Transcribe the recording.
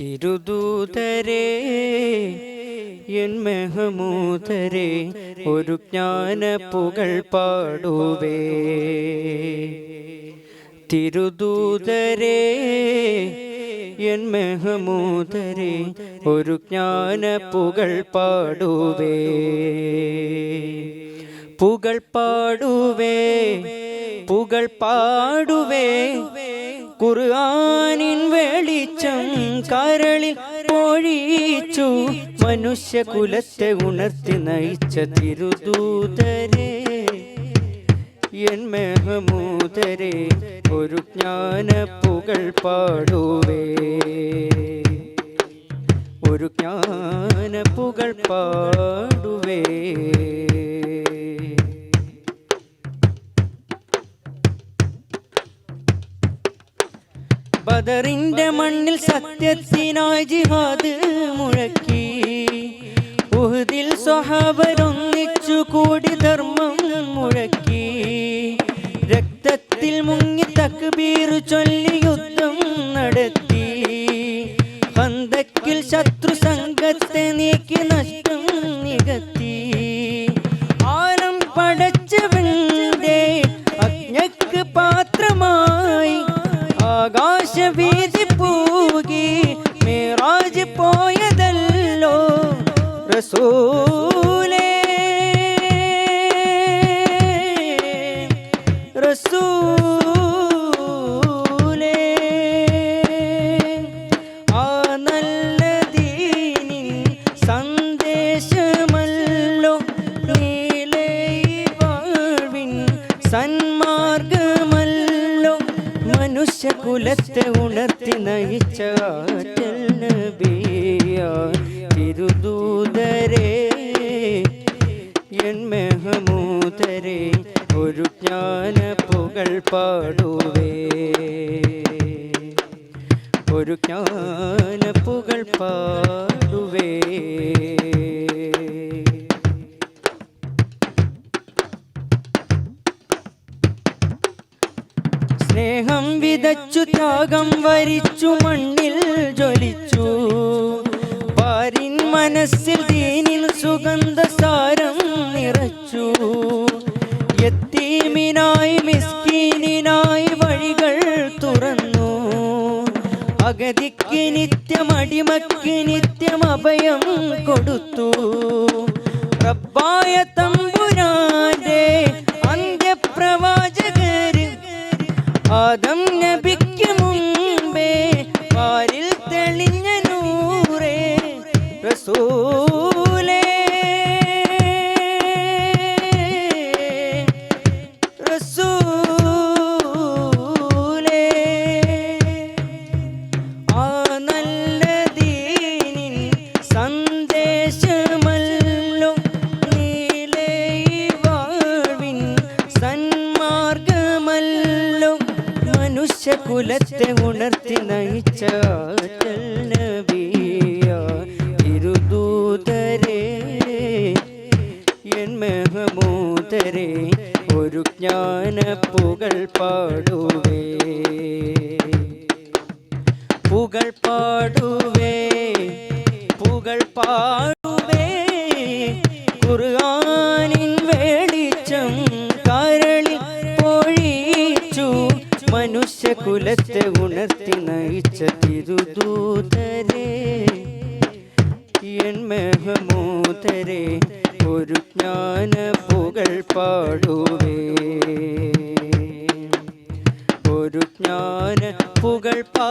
തിരുദൂതരേ N മെഹമൂതരേ ഒരു ജ്ഞാന പുകൾ പാടുവേ. തിരുദൂതരേ N മെഹമൂതരേ ഒരു ജ്ഞാന പുകൾ പാടുവേ. പുകൾ പാടുവേ പുകൾ പാടുവേ ഖുർആനിൻ വെളിച്ചം കരളിൽ പൊഴിച്ചു. മനുഷ്യകുലത്തെ ഉണർത്തി നയിച്ച തിരുദൂതരേ എൻ മെഹമൂതരേ ഒരു ജ്ഞാന പുകൾ പാടുവേ. ഒരു ജ്ഞാന പുകൾ പാടുവേ. ബദറിന്റെ മണ്ണിൽ സത്യത്തിനായി ജിഹാദ് മുഴക്കി. ഉഹുദിൽ സ്വഹാബരൊന്നിച്ചു കൂടി ധർമ്മം മുഴക്കി. രക്തത്തിൽ മുങ്ങി തക്ബീർ ചൊല്ലി യുദ്ധം നടത്തി. പന്തക്കിൽ ശത്രു സംഘത്തെ നീക്കി പോയതല്ലോ റസൂലേ. റസൂലേ. ആ നല്ല ദീനിൻ സന്ദേശമല്ലോ നീലേ വാഴ്വിൻ സന്മാർഗമല്ലോ മനുഷ്യകുലത്തെ ഉണർത്തി നയിച്ച തിരുദൂതരേ എൻ ഒരു ജ്ഞാന പുകൾ പാടുവേ. ഒരു ജ്ഞാന പുകൾ പാടുവേ. വിതച്ചു ത്യാഗം വരിച്ചു മണ്ണിൽ ജ്വലിച്ചു. പാരിൻ മനസ്സിൽ ദീനിൽ സുഗന്ധ സാരം നിറച്ചു. യത്തീമിനായി മിസ്കീനിനായി വഴികൾ തുറന്നു. അഗതിക്ക് നിത്യം അടിമക്ക് നിത്യം അഭയം കൊടുത്തു. റബ്ബായ തമ്പുരാന്റെ ആദം നബിക്ക് മുമ്പേ പാരിൽ മനുഷ്യകുലത്തെ ഉണർത്തി നയിച്ച നബിയ ഒരു ജ്ഞാന പുകൾ പാടുവേ. പുകൾ പാടുവേ പുകൾ പാടുവേ മനുഷ്യകുലത്തെ ഉണർത്തി നയിച്ച തിരുദൂതരേ. എൻ മെഹമൂതരേ ഒരു ജ്ഞാന പുകൾ പാടുവേ. ഒരു ജ്ഞാന പുകൾ പാ